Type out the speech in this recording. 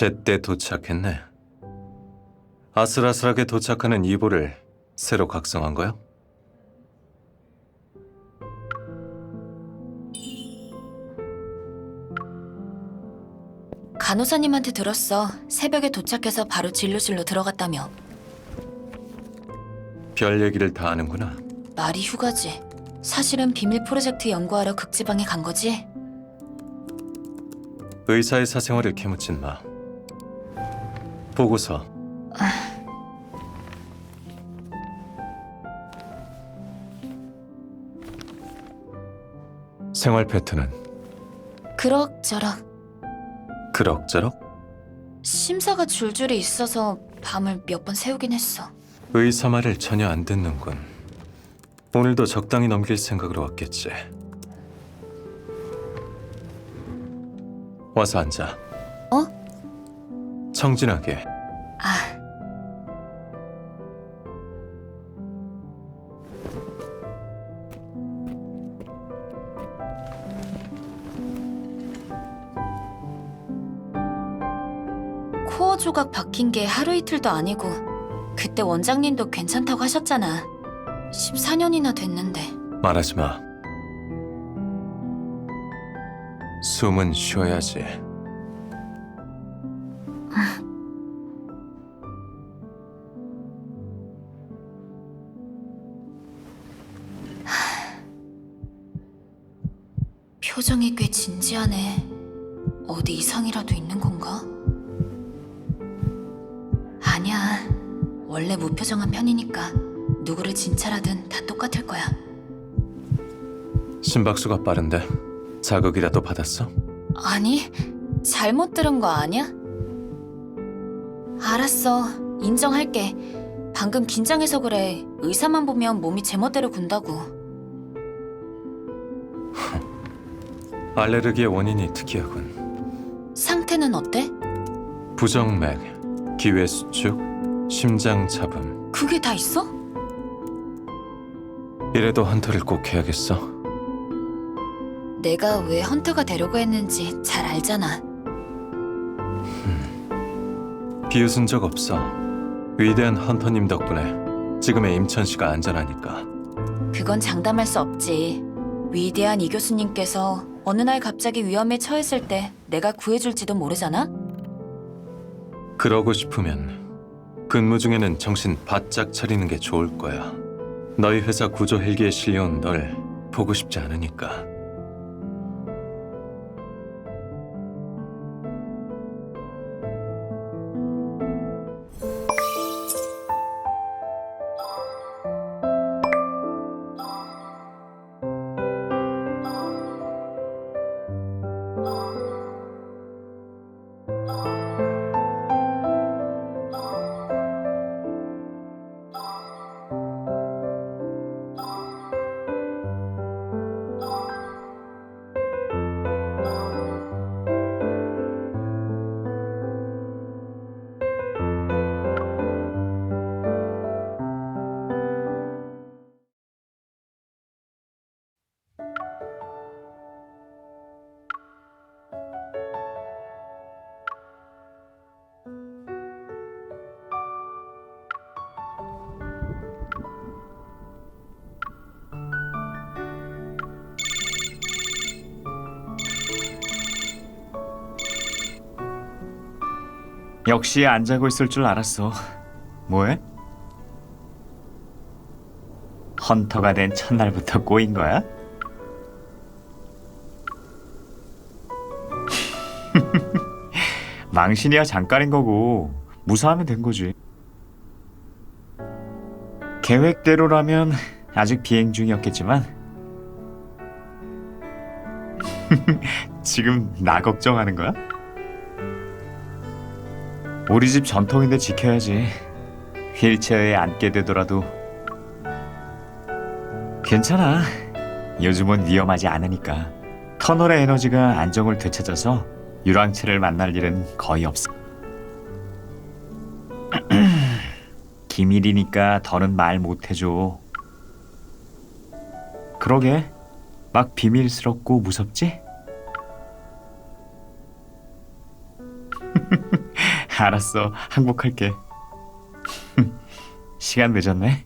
제때 도착했네. 아슬아슬하게 도착하는 이보를 새로 각성한 거야? 간호사님한테 들었어. 새벽에 도착해서 바로 진료실로 들어갔다며. 별 얘기를 다 아는구나. 말이 휴가지. 사실은 비밀 프로젝트 연구하러 극지방에 간 거지. 의사의 사생활을 캐묻진 마. 보고서. 생활 패턴은 그럭저럭 그럭저럭? 심사가 줄줄이 있어서 밤을 몇 번 새우긴 했어. 의사 말을 전혀 안 듣는군. 오늘도 적당히 넘길 생각으로 왔겠지. 와서 앉아. 어? 청진하게. 아, 코어 조각 박힌 게 하루 이틀도 아니고 그때 원장님도 괜찮다고 하셨잖아. 14년이나 됐는데 말하지 마. 숨은 쉬어야지. 표정이 꽤 진지하네. 어디 이상이라도 있는 건가? 아니야. 원래 무표정한 편이니까 누구를 진찰하든 다 똑같을 거야. 심박수가 빠른데 자극이라도 받았어? 아니, 잘못 들은 거 아니야? 알았어. 인정할게. 방금 긴장해서 그래. 의사만 보면 몸이 제멋대로 군다고. 알레르기의 원인이 특이하군. 상태는 어때? 부정맥, 기회 수축, 심장 잡음. 그게 다 있어? 이래도 헌터를 꼭 해야겠어. 내가 왜 헌터가 되려고 했는지 잘 알잖아. 비웃은 적 없어. 위대한 헌터님 덕분에 지금의 임천 씨가 안전하니까. 그건 장담할 수 없지. 위대한 이 교수님께서 어느 날 갑자기 위험에 처했을 때 내가 구해줄지도 모르잖아? 그러고 싶으면 근무 중에는 정신 바짝 차리는 게 좋을 거야. 너희 회사 구조 헬기에 실려온 널 보고 싶지 않으니까. 역시 안 자고 있을 줄 알았어. 뭐해? 헌터가 된 첫날부터 꼬인 거야? 망신이야 잠깐인 거고 무사하면 된 거지. 계획대로라면 아직 비행 중이었겠지만 지금 나 걱정하는 거야? 우리 집 전통인데 지켜야지. 휠체어에 앉게 되더라도 괜찮아. 요즘은 위험하지 않으니까. 터널의 에너지가 안정을 되찾아서 유랑체를 만날 일은 거의 없어. 기밀이니까 더는 말 못해줘. 그러게, 막 비밀스럽고 무섭지? 알았어. 항복할게. 시간 늦었네.